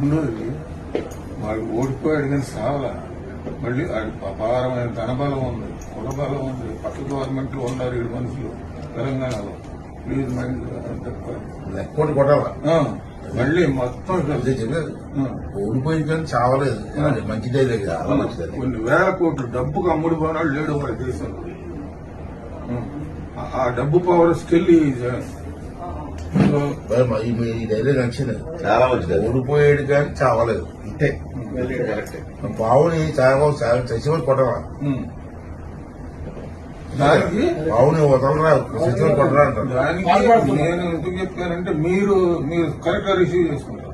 రెండోది వాడు ఓడిపోయాడు కానీ సావలా? మళ్ళీ వాడి అపారమైన ధనబలం ఉంది. కులబలం ఉంది. పక్క గవర్నమెంట్లో ఉన్నారు ఏడు మనుషులు తెలంగాణలో. ప్లీజ్ మైండ్ మళ్ళీ మొత్తం ఓడిపోయింది కానీ చావలేదు. మంచిదే లేదు. చాలా కొన్ని వేల కోట్లు డబ్బుకు అమ్ముడు పోనాడు లేడు మన దేశంలో. ఆ- డబ్బు పవర్ స్టిల్ మా- ఈ మీ డైలాగ్ నచ్చింది చాలా మంచిది. ఓడిపోయాడు కానీ చావలేదు అంతే పావుని చావ చచ్చిపోయి కొట్టరా పావుని వదలరా చచ్చిపోయి కొట్టరా అంటారు నేను ఎందుకు చెప్పానంటే మీరు మీరు కరెక్ట్గా రిసీవ్ చేసుకుంటారు.